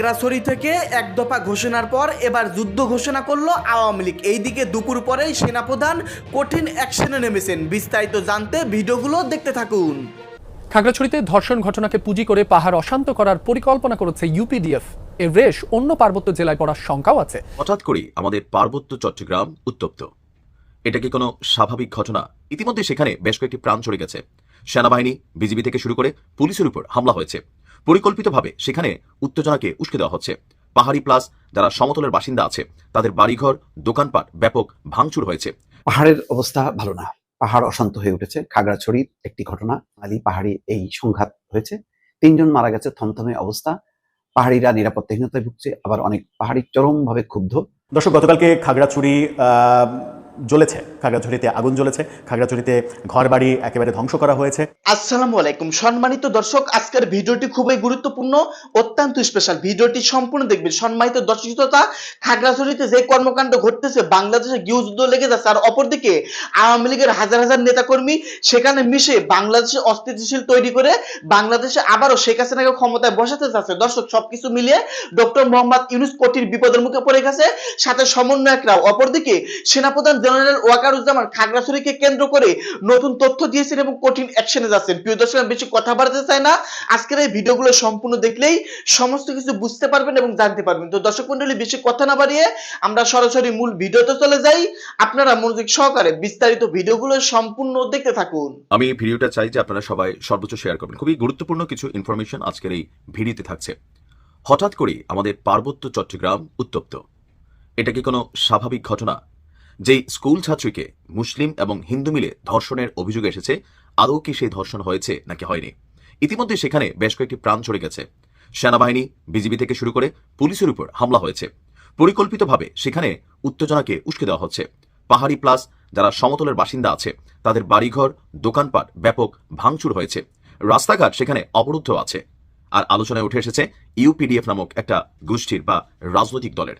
খাগড়াছড়ি থেকে এক দফা ঘোষণার পর এবার যুদ্ধ ঘোষণা করল আওয়ামী লীগ। এইদিকে দুপুর পরেই সেনাপ্রধান কঠিন অ্যাকশনে নেমেছেন। বিস্তারিত জানতে ভিডিওগুলো দেখতে থাকুন। খাগড়াছড়িতে ধর্ষণ ঘটনাকে পুঁজি করে পাহাড় অশান্ত করার পরিকল্পনা করেছে ইউপিডিএফ। এর রেশ অন্য পার্বত্য জেলায় পড়ার শঙ্কাও আছে। হঠাৎ করেই আমাদের পার্বত্য চট্টগ্রাম উত্তপ্ত। এটা কি কোনো স্বাভাবিক ঘটনা? ইতিমধ্যে সেখানে বেশ কয়েকটি প্রাণ চলে গেছে। সেনাবাহিনী বিজিবি থেকে শুরু করে পুলিশের উপর হামলা হয়েছে। পরিকল্পিতভাবে সেখানে উত্তেজনাকে উস্কে দেওয়া হচ্ছে। পাহাড়ি প্লাস যারা সমতলের বাসিন্দা আছে তাদের বাড়িঘর দোকানপাট ব্যাপক ভাঙচুর হয়েছে। পাহাড়ের অবস্থা ভালো না। পাহাড় অশান্ত হয়ে উঠেছে। খাগড়াছড়ির একটি ঘটনা আলী পাহাড়ি এই সংঘাত হয়েছে। তিনজন মারা গেছে থমথমে অবস্থা। পাহাড়িরা নিরাপত্তাহীনতায় ভুগছে আবার অনেক পাহাড়ি চরমভাবে ক্ষুব্ধ। দর্শক গতকালকে খাগড়াছড়ি আহ, জ্বলেছে, খাগড়াছড়িতে আগুন জ্বলেছে, খাগড়াছড়িতে ঘরবাড়ি একেবারে ধ্বংস করা হয়েছে। আসসালামু আলাইকুম। সম্মানিত দর্শক, আজকের ভিডিওটি খুবই গুরুত্বপূর্ণ, অত্যন্ত স্পেশাল ভিডিওটি সম্পূর্ণ দেখবেন। সম্মানিত দর্শক শ্রোতা, খাগড়াছড়িতে যে কর্মকাণ্ড ঘটতেছে, বাংলাদেশে গৃহযুদ্ধ লেগে যাচ্ছে, আর অপরদিকে আওয়ামী লীগের হাজার হাজার নেতাকর্মী সেখানে মিশে বাংলাদেশে অস্থিতিশীল তৈরি করে বাংলাদেশে আবারও শেখ হাসিনাকে ক্ষমতায় বসাতে চাচ্ছে দর্শক, সবকিছু মিলিয়ে ডক্টর মোহাম্মদ ইউনুস কঠিন বিপদের মুখে পড়ে গেছে, সাথে সমন্বয়করাও। অপরদিকে সেনাপ্রধান জেনারেল ওয়াকারুজ্জামান খাগড়াছড়িকে কেন্দ্র করে নতুন তথ্য দিয়েছেন এবং কঠিন অ্যাকশনে যাচ্ছেন। প্রিয় দর্শক, আমি বেশি কথা বাড়াতে চাই না। আজকের এই ভিডিওগুলো সম্পূর্ণ দেখলেই সমস্ত কিছু বুঝতে পারবেন এবং জানতে পারবেন। তো দর্শক মন্ডলী বেশি কথা না বাড়িয়ে আমরা সরাসরি মূল ভিডিওতে চলে যাই। আপনারা মনোযোগ সহকারে বিস্তারিত ভিডিওগুলো সম্পূর্ণ দেখতে থাকুন। আমি এই ভিডিওটা চাই যে আপনারা সবাই সর্বোচ্চ শেয়ার করবেন। খুবই গুরুত্বপূর্ণ কিছু ইনফরমেশন আজকের এই ভিডিওতে থাকছে। হঠাৎ করে আমাদের পার্বত্য চট্টগ্রাম উত্তপ্ত। এটা কি কোনো স্বাভাবিক ঘটনা? যেই স্কুল ছাত্রীকে মুসলিম এবং হিন্দু মিলে ধর্ষণের অভিযোগ এসেছে, আদৌ কি সেই ধর্ষণ হয়েছে নাকি হয়নি? ইতিমধ্যে সেখানে বেশ কয়েকটি প্রাণ চলে গেছে। সেনাবাহিনী, বিজিবি থেকে শুরু করে পুলিশের উপর হামলা হয়েছে। পরিকল্পিতভাবে সেখানে উত্তেজনাকে উস্কে দেওয়া হচ্ছে। পাহাড়ি প্লাস যারা সমতলের বাসিন্দা আছে, তাদের বাড়িঘর, দোকানপাট ব্যাপক ভাঙচুর হয়েছে। রাস্তাঘাট সেখানে অবরুদ্ধ আছে। আর আলোচনায় উঠে এসেছে ইউপিডিএফ নামক একটা গোষ্ঠীর বা রাজনৈতিক দলের।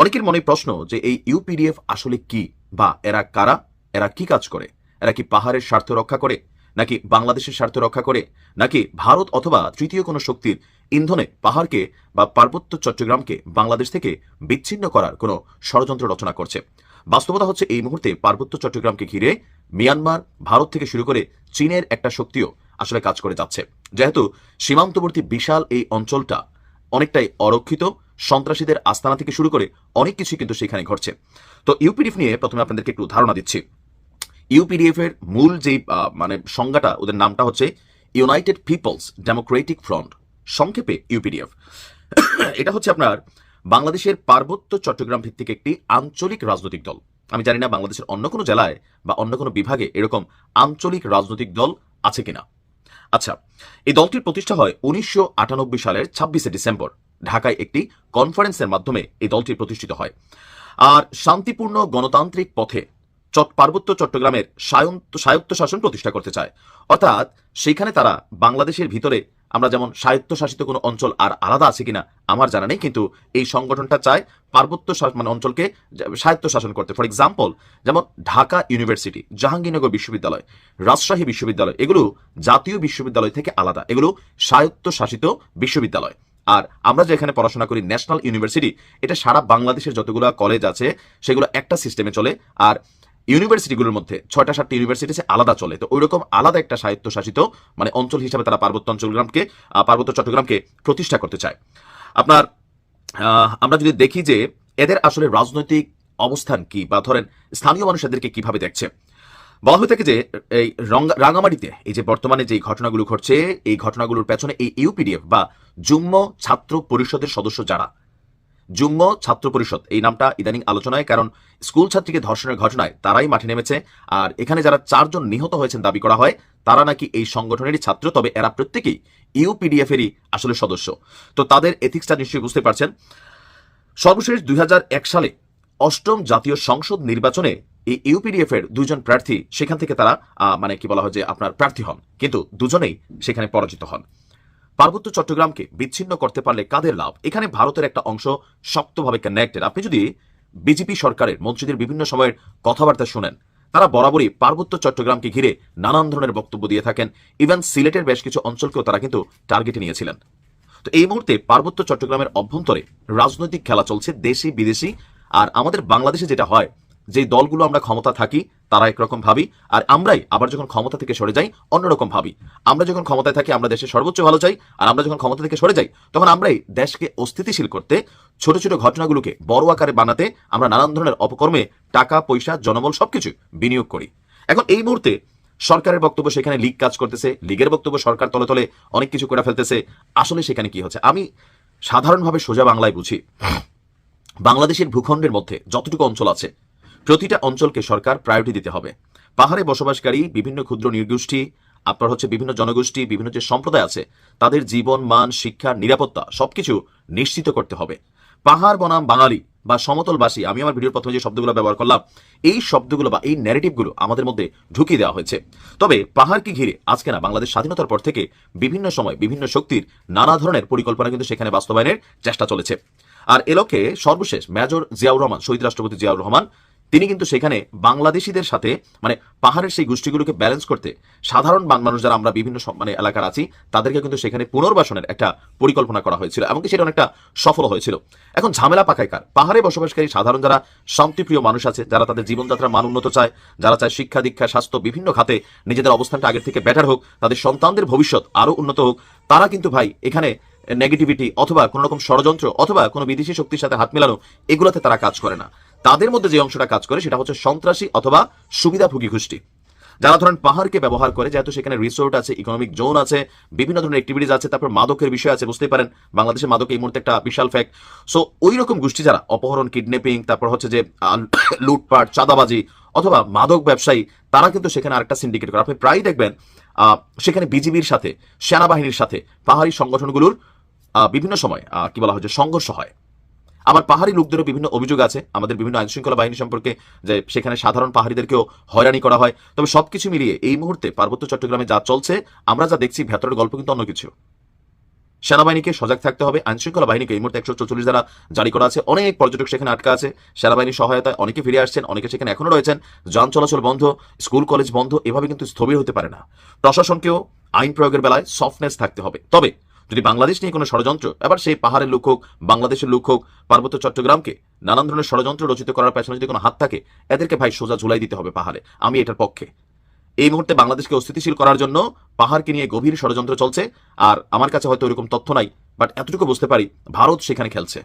অনেকের মনে প্রশ্ন যে এই ইউপিডিএফ আসলে কি? বা এরা কারা? এরা কি কাজ করে? এরা কি পাহাড়ের স্বার্থ রক্ষা করে? নাকি বাংলাদেশের স্বার্থ রক্ষা করে? নাকি ভারত অথবা তৃতীয় কোনো শক্তির ইন্ধনে পাহাড়কে বা পার্বত্য চট্টগ্রামকে বাংলাদেশ থেকে বিচ্ছিন্ন করার কোনো ষড়যন্ত্র রচনা করছে? বাস্তবতা হচ্ছে এই মুহূর্তে পার্বত্য চট্টগ্রামকে ঘিরে মিয়ানমার, ভারত থেকে শুরু করে চীনের একটা শক্তিও আসলে কাজ করে যাচ্ছে। যেহেতু সীমান্তবর্তী বিশাল এই অঞ্চলটা অনেকটাই অরক্ষিত সন্ত্রাসীদের আস্তানা থেকে শুরু করে অনেক কিছুই কিন্তু সেখানে ঘটছে। তো ইউপিডিএফ নিয়ে প্রথমে আপনাদেরকে একটু ধারণা দিচ্ছি। ইউপিডিএফ এর মূল যে মানে সংজ্ঞাটা, ওদের নামটা হচ্ছে ইউনাইটেড পিপলস ডেমোক্রেটিক ফ্রন্ট, সংক্ষেপে ইউপিডিএফ। এটা হচ্ছে আপনার বাংলাদেশের পার্বত্য চট্টগ্রাম ভিত্তিক একটি আঞ্চলিক রাজনৈতিক দল। আমি জানি না বাংলাদেশের অন্য কোনো জেলায় বা অন্য কোনো বিভাগে এরকম আঞ্চলিক রাজনৈতিক দল আছে কিনা। আচ্ছা এই দলটির প্রতিষ্ঠা হয় উনিশশো আটানব্বই সালের ছাব্বিশে ডিসেম্বর। ঢাকায় একটি কনফারেন্সের মাধ্যমে এই দলটি প্রতিষ্ঠিত হয়। আর শান্তিপূর্ণ গণতান্ত্রিক পথে পার্বত্য চট্টগ্রামের স্বায়ত্ত স্বায়ত্তশাসন প্রতিষ্ঠা করতে চায়। অর্থাৎ সেখানে তারা বাংলাদেশের ভিতরে আমরা যেমন স্বায়ত্তশাসিত কোনো অঞ্চল আর আলাদা আছে কিনা আমার জানা নেই, কিন্তু এই সংগঠনটা চায় পার্বত্য মানে অঞ্চলকে যে- স্বায়ত্তশাসন করতে। ফর এক্সাম্পল, যেমন ঢাকা ইউনিভার্সিটি, জাহাঙ্গীরনগর বিশ্ববিদ্যালয়, রাজশাহী বিশ্ববিদ্যালয়, এগুলো জাতীয় বিশ্ববিদ্যালয় থেকে আলাদা। এগুলো স্বায়ত্তশাসিত বিশ্ববিদ্যালয়। আর আমরা যে এখানে পড়াশোনা করি ন্যাশনাল ইউনিভার্সিটি, এটা সারা বাংলাদেশের যতগুলো কলেজ আছে, সেগুলো একটা সিস্টেমে চলে। আর ইউনিভার্সিটিগুলোর মধ্যে ছয়টা সাতটা ইউনিভার্সিটি আলাদা চলে। তো ওইরকম আলাদা একটা স্বায়ত্তশাসিত মানে অঞ্চল হিসাবে তারা পার্বত্য অঞ্চলগ্রামকে পার্বত্য চট্টগ্রামকে প্রতিষ্ঠা করতে চায়। আপনার আমরা যদি দেখি যে এদের আসলে রাজনৈতিক অবস্থান কি বা ধরেন স্থানীয় মানুষ এদেরকে কীভাবে দেখছে? বলা হয়ে থাকে যে, এই রাঙামাটিতে এই যে বর্তমানে যে ঘটনাগুলো ঘটছে, এই ঘটনাগুলোর পেছনে এই ইউপিডিএফ বা যুগ্ম ছাত্র পরিষদের সদস্য যারা? যুগ্ম ছাত্র পরিষদ, এই নামটা ইদানিং আলোচনায়, কারণ স্কুল ছাত্রীকে ধর্ষণের ঘটনায় তারাই মাঠে নেমেছে, আর এখানে যারা চারজন নিহত হয়েছেন দাবি করা হয়, তারা নাকি এই সংগঠনেরই ছাত্র, তবে এরা প্রত্যেকেই ইউপিডিএফ এরই আসলে সদস্য। তো তাদের এথিক্সটা নিশ্চয়ই বুঝতে পারছেন। সর্বশেষ দুই হাজার এক সালে অষ্টম জাতীয় সংসদ নির্বাচনে এই ইউপিডিএফ এর দুজন প্রার্থী সেখান থেকে তারা মানে কি বলা হয় যে আপনার প্রার্থী হন। কিন্তু দুজনেই সেখানে পরাজিত হন। পার্বত্য চট্টগ্রামকে বিচ্ছিন্ন করতে পারলে কাদের লাভ? এখানে ভারতের একটা অংশ শক্তভাবে কানেক্টেড আপনি যদি বিজেপি সরকারের মন্ত্রীদের বিভিন্ন সময়ের কথাবার্তা শুনেন, তারা বরাবরই পার্বত্য চট্টগ্রামকে ঘিরে নানান ধরনের বক্তব্য দিয়ে থাকেন। ইভেন সিলেটের বেশ কিছু অঞ্চলকেও তারা কিন্তু টার্গেটে নিয়েছিলেন। তো এই মুহূর্তে পার্বত্য চট্টগ্রামের অভ্যন্তরে রাজনৈতিক খেলা চলছে দেশি বিদেশি আর আমাদের বাংলাদেশে যেটা হয় যে দলগুলো আমরা ক্ষমতা থাকি, তারা একরকম ভাবি, আর আমরাই আবার যখন ক্ষমতা থেকে সরে যাই, অন্যরকম ভাবি। আমরা যখন ক্ষমতায় থাকি, আমরা দেশের সর্বোচ্চ ভালো চাই, আর আমরা যখন ক্ষমতা থেকে সরে যাই, তখন আমরাই দেশকে অস্থিতিশীল করতে, ছোট ছোট ঘটনাগুলোকে বড় আকারে বানাতে, আমরা নানান ধরনের অপকর্মে টাকা, পয়সা, জনবল সবকিছু বিনিয়োগ করি। এখন এই মুহূর্তে সরকারের বক্তব্য সেখানে লীগ কাজ করতেছে, লীগের বক্তব্য সরকার তলে তলে অনেক কিছু করে ফেলতেছে। আসলে সেখানে কি হচ্ছে? আমি সাধারণভাবে সোজা বাংলায় বুঝি। বাংলাদেশের ভূখণ্ডের মধ্যে যতটুকু অঞ্চল আছে প্রতিটা অঞ্চলকে সরকার প্রায়োরিটি দিতে হবে। পাহাড়ে বসবাসকারী, বিভিন্ন ক্ষুদ্র নির্গোষ্ঠী আপনার হচ্ছে বিভিন্ন জনগোষ্ঠী, বিভিন্ন যে সম্প্রদায় আছে, তাদের জীবন, মান, শিক্ষা, নিরাপত্তা সবকিছু নিশ্চিত করতে হবে। পাহাড় বনাম বাঙালি বা সমতলবাসী, আমি আমার ভিডিওর প্রথমে যে শব্দগুলো ব্যবহার করলাম, এই শব্দগুলো বা এই ন্যারেটিভগুলো আমাদের মধ্যে ঢুকিয়ে দেওয়া হয়েছে। তবে পাহাড়কে ঘিরে আজকে না, বাংলাদেশ স্বাধীনতার পর থেকে বিভিন্ন সময় বিভিন্ন শক্তির নানা ধরনের পরিকল্পনা কিন্তু সেখানে বাস্তবায়নের চেষ্টা চলেছে। আর এ লক্ষ্যে সর্বশেষ মেজর জিয়াউর রহমান, শহীদ রাষ্ট্রপতি জিয়াউর রহমান তিনি কিন্তু সেখানে বাংলাদেশিদের সাথে মানে পাহাড়ের সেই গোষ্ঠীগুলোকে ব্যালেন্স করতে সাধারণ মানুষ যারা আমরা বিভিন্ন মানে এলাকার আছি, তাদেরকে কিন্তু সেখানে পুনর্বাসনের একটা পরিকল্পনা করা হয়েছিল এমনকি সেটা অনেকটা সফল হয়েছিল। এখন ঝামেলা পাকায় কার পাহাড়ে বসবাসকারী সাধারণ যারা শান্তিপ্রিয় মানুষ আছে, যারা তাদের জীবনযাত্রার মান উন্নত চায়, যারা চায় শিক্ষা, দীক্ষা, স্বাস্থ্য, বিভিন্ন খাতে নিজেদের অবস্থানটা আগের থেকে বেটার হোক, তাদের সন্তানদের ভবিষ্যৎ আরও উন্নত হোক, তারা কিন্তু ভাই এখানে নেগেটিভিটি অথবা কোনো রকম ষড়যন্ত্র অথবা কোনো বিদেশি শক্তির সাথে হাত মেলানো, এগুলোতে তারা কাজ করে না। তাদের মধ্যে যে অংশটা কাজ করে সেটা হচ্ছে সন্ত্রাসী অথবা সুবিধাভোগী গোষ্ঠী। যারা ধরেন পাহাড়কে ব্যবহার করে, যেহেতু সেখানে রিসোর্ট আছে ইকোনমিক জোন আছে, বিভিন্ন ধরনের অ্যাক্টিভিটিস আছে, তারপর মাদকের বিষয় আছে, বুঝতেই পারেন, বাংলাদেশে মাদক এই মুহূর্তে একটা বিশাল ফ্যাক্ট সো ওই রকম গোষ্ঠী যারা, অপহরণ কিডন্যাপিং তারপর হচ্ছে যে লুটপাট, চাঁদাবাজি অথবা মাদক ব্যবসায়ী, তারা কিন্তু সেখানে আরেকটা সিন্ডিকেট করে। আপনি প্রায়ই দেখবেন সেখানে বিজিবির সাথে, সেনাবাহিনীর সাথে পাহাড়ি সংগঠনগুলোর বিভিন্ন সময় কি বলা হয় যে সংঘর্ষ হয়। আবার পাহাড়ি লোকদেরও বিভিন্ন অভিযোগ আছে। আমাদের বিভিন্ন আইন শৃঙ্খলা বাহিনী সম্পর্কে যে সেখানে সাধারণ পাহাড়িদেরকেও হয়রানি করা হয়। তবে সবকিছু মিলিয়ে এই মুহূর্তে পার্বত্য চট্টগ্রামে যা চলছে, আমরা যা দেখছি, ভেতরের গল্প কিন্তু অন্য কিছু। সেনাবাহিনীকে সজাগ থাকতে হবে। আইন শৃঙ্খলা বাহিনীকে এই মুহূর্তে একশো চল্লিশ দ্বারা জারি করা আছে। অনেক পর্যটক সেখানে আটকা আছে। সেনাবাহিনীর সহায়তায় অনেকে ফিরে আসছেন, অনেকে সেখানে এখনও রয়েছেন। যান চলাচল বন্ধ, স্কুল, কলেজ বন্ধ, এভাবে কিন্তু স্থবির হতে পারে না। প্রশাসনকেও আইন প্রয়োগের বেলায় সফটনেস থাকতে হবে। তবে যদি বাংলাদেশ নিয়ে কোনো ষড়যন্ত্র, এবার সেই পাহাড়ের লোক হোক, বাংলাদেশের লোক হোক, পার্বত্য চট্টগ্রামকে নানান ধরনের ষড়যন্ত্র রচিত করার পেছনে যদি কোনো হাত থাকে, এদেরকে ভাই সোজা ঝুলাই দিতে হবে পাহাড়ে। আমি এটার পক্ষে। এই মুহূর্তে বাংলাদেশকে অস্থিতিশীল করার জন্য পাহাড়কে নিয়ে গভীর ষড়যন্ত্র চলছে, আর আমার কাছে হয়তো ওরকম তথ্য নাই, বাট এতটুকু বুঝতে পারি ভারত সেখানে খেলছে।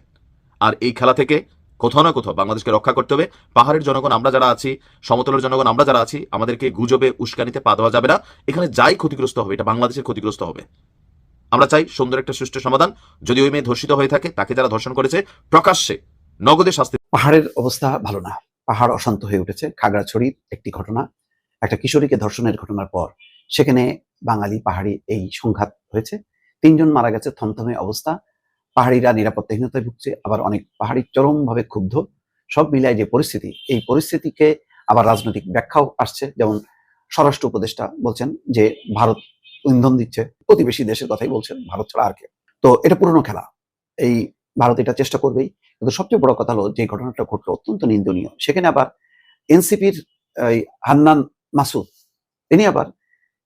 আর এই খেলা থেকে কোথাও না কোথাও বাংলাদেশকে রক্ষা করতে হবে। পাহাড়ের জনগণ আমরা যারা আছি, সমতলের জনগণ আমরা যারা আছি, আমাদেরকে গুজবে, উস্কানিতে পা দেওয়া যাবে না। এখানে যাই ক্ষতিগ্রস্ত হবে, এটা বাংলাদেশের ক্ষতিগ্রস্ত হবে। আমরা চাই সুন্দর একটা সুষ্ঠু সমাধান। যদি ওই মেয়ে ধর্ষিত হয়ে থাকে, তাকে যারা ধর্ষণ করেছে, প্রকাশ্যে নগদে শাস্তি পাহাড়ের অবস্থা ভালো না। পাহাড় অশান্ত হয়ে উঠেছে। খাগড়াছড়ির একটি ঘটনা। একটা কিশোরীকে ধর্ষণের ঘটনার পর সেখানে বাঙালি পাহাড়ি এই সংঘাত হয়েছে। তিনজন মারা গেছে, থমথমে অবস্থা। পাহাড়িরা নিরাপত্তাহীনতায় ভুগছে, আবার অনেক পাহাড়ি চরমভাবে ক্ষুব্ধ। সব মিলায় যে পরিস্থিতি, এই পরিস্থিতিকে আবার রাজনৈতিক ব্যাখ্যাও আসছে। যেমন স্বরাষ্ট্র উপদেষ্টা বলছেন যে, ভারত ইন্ধন দিচ্ছে, প্রতিবেশী দেশের কথাই বলছেন, ভারত ছাড়া আর কে তো এটা পুরনো খেলা। এই ভারত এটা চেষ্টা করবেই। কিন্তু সবচেয়ে বড় কথা হলো, যে ঘটনাটা ঘটলো অত্যন্ত নিন্দনীয়, সেখানে আবার এনসিপির হান্নান মাসুদ, তিনি আবার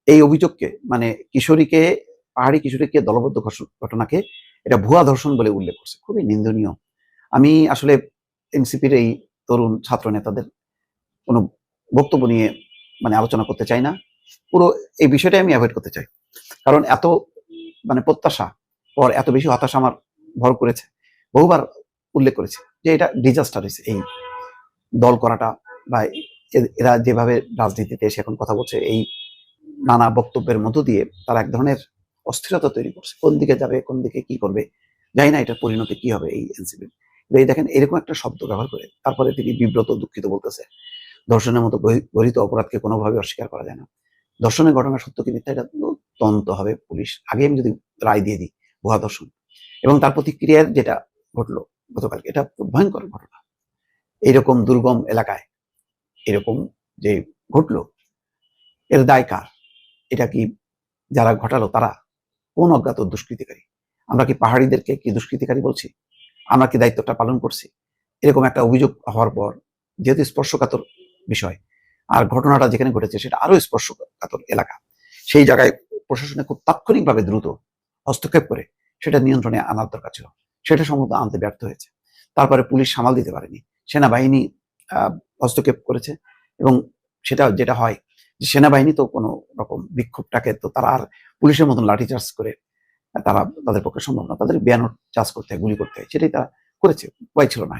এই অভিযোগকে মানে কিশোরীকে, পাহাড়ি কিশোরীকে দলবদ্ধ ঘটনাকে এটা ভুয়া ধর্ষণ বলে উল্লেখ করছে। খুবই নিন্দনীয়। আমি আসলে এনসিপির এই তরুণ ছাত্র নেতাদের কোনো বক্তব্য নিয়ে মানে আলোচনা করতে চাই না। পুরো এই বিষয়টাই আমি অ্যাভয়েড করতে চাই। কারণ এত মানে প্রত্যাশা পর এত বেশি হতাশা আমার ভর করেছে, বহুবার উল্লেখ করেছে যে এটা ডিজাস্টার হয়েছে। এই দল করাটা বা এরা যেভাবে রাজনীতিতে এসে এখন কথা বলছে, এই নানা বক্তব্যের মধ্য দিয়ে তারা এক ধরনের অস্থিরতা তৈরি করছে। কোন দিকে যাবে, কোন দিকে কি করবে, জানি না এটার পরিণতি কি হবে এই এনসিপি এই দেখেন, এরকম একটা শব্দ ব্যবহার করে তারপরে তিনি বিব্রত, দুঃখিত বলতেছে। ধর্ষণের মতো গরিত অপরাধকে কোনোভাবে অস্বীকার করা যায় না। ধর্ষণের ঘটনা সত্য কি মিথ্যা এটা তদন্ত হবে পুলিশ। আগে আমি যদি রায় দিয়ে দিই ভুয়া ধর্ষণ এবং তার প্রতিক্রিয়ার যেটা ঘটলো গতকাল এটা ভয়ঙ্কর ঘটনা। এইরকম দুর্গম এলাকায় এরকম যে ঘটলো, এর দায় কার? এটা কি যারা ঘটালো তারা? কোন অজ্ঞাত দুষ্কৃতিকারী? আমরা কি পাহাড়িদেরকে কি দুষ্কৃতিকারী বলছি? আমরা কি দায়িত্বটা পালন করছি? এরকম একটা অভিযোগ হওয়ার পর যেহেতু স্পর্শকাতর বিষয় আর ঘটনাটা যেখানে ঘটেছে সেটা আরও স্পর্শকাতর এলাকা। সেই জায়গায় প্রশাসনে খুব তাৎক্ষণিকভাবে দ্রুত হস্তক্ষেপ করে সেটা নিয়ন্ত্রণে আনার দরকার ছিল। সেটা সম্ভবত আনতে ব্যর্থ হয়েছে। তারপরে পুলিশ সামাল দিতে পারেনি। সেনাবাহিনী হস্তক্ষেপ করেছে এবং সেটা যেটা হয় যে সেনাবাহিনী তো কোনো রকম বিক্ষোভটাকে তো তারা আর পুলিশের মতন লাঠিচার্জ করে তারা তাদের পক্ষে সম্ভব না। তাদের ব্যানর চার্জ করতে হয়, গুলি করতে হয়, সেটাই তারা করেছে। উপায় ছিল না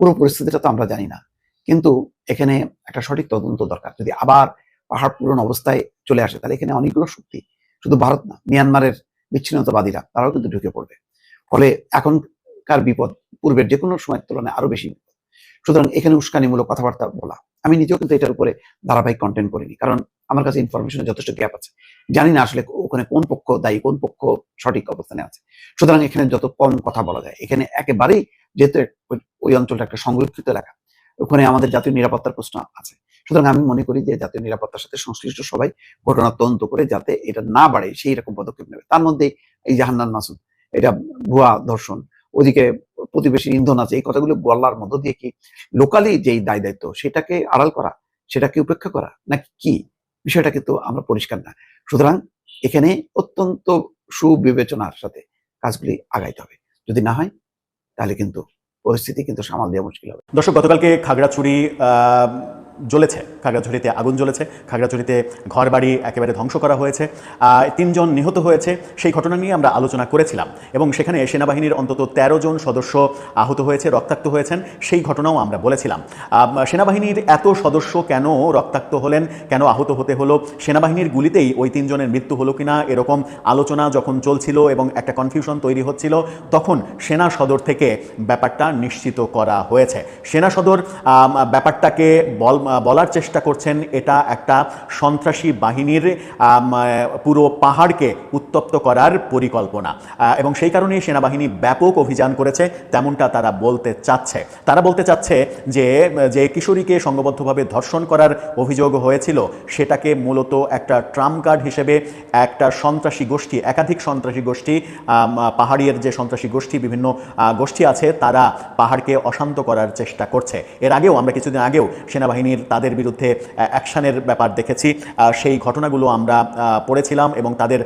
পুরো পরিস্থিতিটা তো আমরা জানি না। কিন্তু এখানে একটা সঠিক তদন্ত দরকার। যদি আবার পাহাড় পূরণ অবস্থায় চলে আসে, তাহলে এখানে অনেকগুলো শক্তি, শুধু ভারত না, মিয়ানমারের বিচ্ছিন্নতাবাদীরা, তারাও কিন্তু ঢুকে পড়বে। ফলে এখনকার বিপদ পূর্বের যে কোনো সময়ের তুলনায় আরও বেশি সুতরাং এখানে উস্কানিমূলক কথাবার্তা বলা। আমি নিজেও কিন্তু এটার উপরে ধারাবাহিক কন্টেন্ট করিনি, কারণ আমার কাছে ইনফরমেশনের যথেষ্ট গ্যাপ আছে। জানি না আসলে ওখানে কোন পক্ষ দায়ী, কোন পক্ষ সঠিক অবস্থানে আছে। সুতরাং এখানে যত কম কথা বলা যায়, এখানে একেবারেই যেহেতু ওই অঞ্চলটা একটা সংরক্ষিত এলাকা ওখানে আমাদের জাতীয় নিরাপত্তার প্রশ্ন আছে। সুতরাং আমি মনে করি যে জাতীয় নিরাপত্তার সাথে সংশ্লিষ্ট সবাই ঘটনা তদন্ত করে যাতে এটা না বাড়ে, সেই রকম পদক্ষেপ নেবে। তার মধ্যে এই জাহান্নান মাসুদ, এটা ভুয়া ধর্ষণ ওদিকে প্রতিবেশী ইন্ধন আছে, এই কথাগুলো বলার মধ্য দিয়ে কি লোকালি যেই দায় দায়িত্ব সেটাকে আড়াল করা, সেটাকে উপেক্ষা করা, নাকি কি? বিষয়টা কিন্তু আমরা পরিষ্কার না। সুতরাং এখানে অত্যন্ত সুবিবেচনার সাথে কাজগুলি আগাইতে হবে। যদি না হয়, তাহলে কিন্তু পরিস্থিতি কিন্তু সামাল দেওয়া মুশকিল হবে। দর্শক গতকালকে খাগড়াছড়ি জ্বলেছে, খাগড়াছড়িতে আগুন জ্বলেছে, খাগড়াছড়িতে ঘরবাড়ি একেবারে ধ্বংস করা হয়েছে। তিনজন নিহত হয়েছে, সেই ঘটনা নিয়ে আমরা আলোচনা করেছিলাম এবং সেখানে সেনাবাহিনীর অন্তত ১৩ জন সদস্য আহত হয়েছে, রক্তাক্ত হয়েছেন, সেই ঘটনাও আমরা বলেছিলাম। সেনাবাহিনীর এত সদস্য কেন রক্তাক্ত হলেন, কেন আহত হতে হলো, সেনাবাহিনীর গুলিতেই ওই তিনজনের মৃত্যু হলো কিনা, এরকম আলোচনা যখন চলছিল এবং একটা কনফিউশন তৈরি হচ্ছিল, তখন সেনা সদর থেকে ব্যাপারটা নিশ্চিত করা হয়েছে। সেনা সদর ব্যাপারটাকে বল বলার চেষ্টা করছেন, এটা একটা সন্ত্রাসী বাহিনীর পুরো পাহাড়কে উত্তপ্ত করার পরিকল্পনা। এবং সেই কারণেই সেনাবাহিনী ব্যাপক অভিযান করেছে, তেমনটা তারা বলতে চাচ্ছে। তারা বলতে চাচ্ছে যে যে কিশোরীকে সংঘবদ্ধভাবে ধর্ষণ করার অভিযোগ হয়েছিল, সেটাকে মূলত একটা ট্রাম কার্ড হিসেবে একটা সন্ত্রাসী গোষ্ঠী, একাধিক সন্ত্রাসী গোষ্ঠী পাহাড়ির যে সন্ত্রাসী গোষ্ঠী, বিভিন্ন গোষ্ঠী আছে, তারা পাহাড়কে অশান্ত করার চেষ্টা করছে। এর আগেও, আমরা কিছুদিন আগেও সেনাবাহিনীর তাদের বিরুদ্ধে অ্যাকশনের ব্যাপার দেখেছি। সেই ঘটনাগুলো আমরা পড়েছিলাম এবং তাদের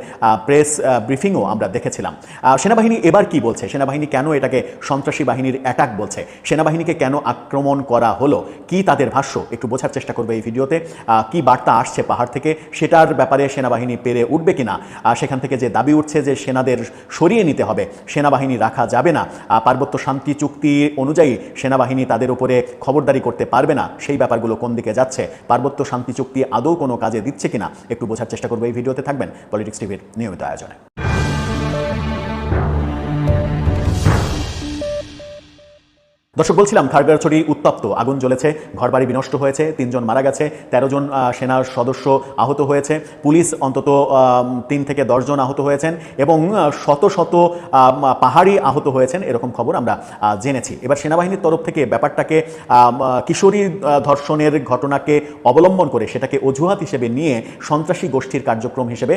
প্রেস ব্রিফিংও আমরা দেখেছিলাম। সেনাবাহিনী এবার কি বলছে? সেনাবাহিনী কেন এটাকে সন্ত্রাসী বাহিনীর অ্যাটাক বলছে? সেনাবাহিনীকে কেন আক্রমণ করা হলো? কি তাদের ভাষ্য? একটু বোঝার চেষ্টা করবে এই ভিডিওতে। কি বার্তা আসছে পাহাড় থেকে? সেটার ব্যাপারে সেনাবাহিনী পেরে উঠবে কিনা? সেখান থেকে যে দাবি উঠছে যে সেনাদের সরিয়ে নিতে হবে, সেনাবাহিনী রাখা যাবে না। পার্বত্য শান্তি চুক্তি অনুযায়ী সেনাবাহিনী তাদের উপরে খবরদারি করতে পারবে না। সেই ব্যাপারগুলো কোন দিকে যাচ্ছে, পার্বত্য শান্তি চুক্তি আদৌ কোনো কাজে দিচ্ছে কিনা, একটু বোঝার চেষ্টা করব এই ভিডিওতে থাকবেন পলিটিক্স টিভির নিয়মিত আয়োজনে। দর্শক, বলছিলাম খাগড়াছড়ি উত্তপ্ত, আগুন জ্বলেছে, ঘরবাড়ি বিনষ্ট হয়েছে, তিনজন মারা গেছে, তেরো জন সেনার সদস্য আহত হয়েছে, পুলিশ অন্তত তিন থেকে দশজন আহত হয়েছেন এবং শত শত পাহাড়ি আহত হয়েছেন, এরকম খবর আমরা জেনেছি। এবার সেনাবাহিনীর তরফ থেকে ব্যাপারটাকে কিশোরী ধর্ষণের ঘটনাকে অবলম্বন করে সেটাকে অজুহাত হিসেবে নিয়ে সন্ত্রাসী গোষ্ঠীর কার্যক্রম হিসেবে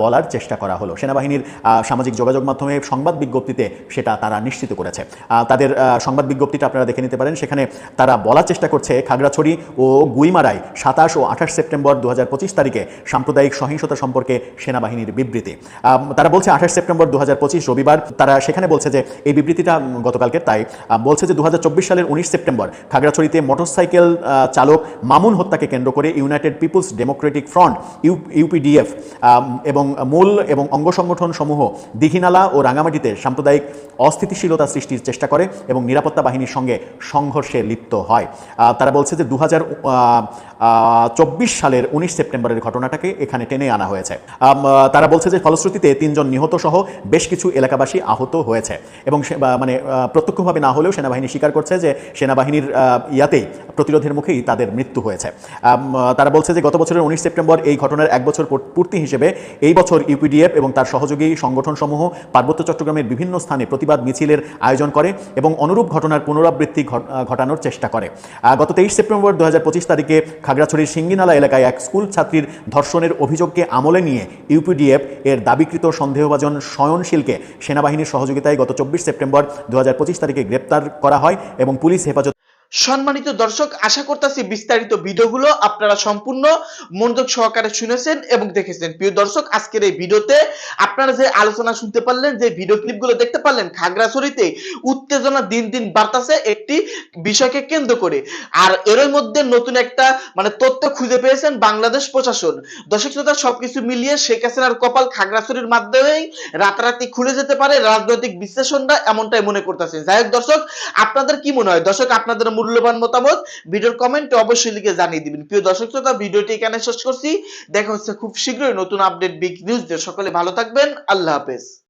বলার চেষ্টা করা হলো। সেনাবাহিনীর সামাজিক যোগাযোগ মাধ্যমে সংবাদ বিজ্ঞপ্তিতে সেটা তারা নিশ্চিত করেছে। তাদের সংবাদ সংবাদ বিজ্ঞপ্তিটা আপনারা দেখে নিতে পারেন, সেখানে তারা বলার চেষ্টা করছে খাগড়াছড়ি ও গুইমারায় সাতাশ ও আঠাশ সেপ্টেম্বর দু হাজার পঁচিশ তারিখে সাম্প্রদায়িক সহিংসতা সম্পর্কে সেনাবাহিনীর বিবৃতি। তারা বলছে আঠাশ সেপ্টেম্বর দু হাজার পঁচিশ রবিবার তারা সেখানে বলছে যে এই বিবৃতিটা গতকালকে তাই বলছে যে দু হাজার চব্বিশ সালের উনিশ সেপ্টেম্বর খাগড়াছড়িতে মোটরসাইকেল চালক মামুন হত্যাকে কেন্দ্র করে United Peoples Democratic Front, U, UPDF এবং মূল এবং অঙ্গ সংগঠন সমূহ দীঘিনালা ও রাঙামাটিতে সাম্প্রদায়িক অস্থিতিশীলতা সৃষ্টির চেষ্টা করে এবং নিরাপত্তা বাহিনীর সঙ্গে সংঘর্ষে লিপ্ত হয়। তারা বলছে যে দু চব্বিশ সালের উনিশ সেপ্টেম্বরের ঘটনাটাকে এখানে টেনে আনা হয়েছে। তারা বলছে যে ফলশ্রুতিতে তিনজন নিহত সহ বেশ কিছু এলাকাবাসী আহত হয়েছে এবং মানে প্রত্যক্ষভাবে না হলেও সেনাবাহিনী স্বীকার করছে যে সেনাবাহিনীর ইয়াতেই, প্রতিরোধের মুখেই তাদের মৃত্যু হয়েছে। তারা বলছে যে গত বছরের উনিশ সেপ্টেম্বর এই ঘটনার এক বছর পূর্তি হিসেবে এই বছর ইউপিডিএফ এবং তার সহযোগী সংগঠনসমূহ পার্বত্য চট্টগ্রামের বিভিন্ন স্থানে প্রতিবাদ মিছিলের আয়োজন করে এবং অনুরূপ ঘটনার পুনরাবৃত্তি ঘটানোর চেষ্টা করে। গত তেইশ সেপ্টেম্বর দু হাজার পঁচিশ তারিখে খাগড়াছড়ির সিঙ্গিনালা এলাকায় এক স্কুল ছাত্রীর ধর্ষণের অভিযোগকে আমলে নিয়ে ইউপিডিএফ এর দাবিকৃত সন্দেহভাজন স্বয়নশীলকে সেনাবাহিনীর সহযোগিতায় গত চব্বিশ সেপ্টেম্বর দু হাজার পঁচিশ তারিখে গ্রেপ্তার করা হয় এবং পুলিশ হেফাজত সম্মানিত দর্শক, আশা করতেছি বিস্তারিত ভিডিওগুলো আপনারা সম্পূর্ণ মনোযোগ সহকারে শুনেছেন এবং দেখেছেন। প্রিয় দর্শক, আজকের এই ভিডিওতে আপনারা যে আলোচনা শুনতে পারলেন, যে ভিডিও ক্লিপগুলো দেখতে পারলেন, খাগড়াছড়িতে উত্তেজনা দিন দিন বাড়তাছে একটি বিষয়কে কেন্দ্র করে। আর এর মধ্যে নতুন একটা মানে তথ্য খুঁজে পেয়েছেন বাংলাদেশ প্রশাসন। দর্শক শ্রোতা, সবকিছু মিলিয়ে শেখ হাসিনার কপাল খাগড়াছড়ির মাধ্যমেই রাতারাতি খুলে যেতে পারে রাজনৈতিক বিশ্লেষণরা এমনটাই মনে করতেছেন। যাই হোক দর্শক, আপনাদের কি মনে হয়? দর্শক, আপনাদের মূল্যবান মতামত, ভিডিওর কমেন্টে অবশ্যই লিখে জানিয়ে দিবেন। প্রিয় দর্শক শ্রোতা, ভিডিওটি এখানে শেষ করছি। দেখা হচ্ছে খুব শীঘ্রই নতুন আপডেট বিগ নিউজ সকলে ভালো থাকবেন। আল্লাহ হাফেজ।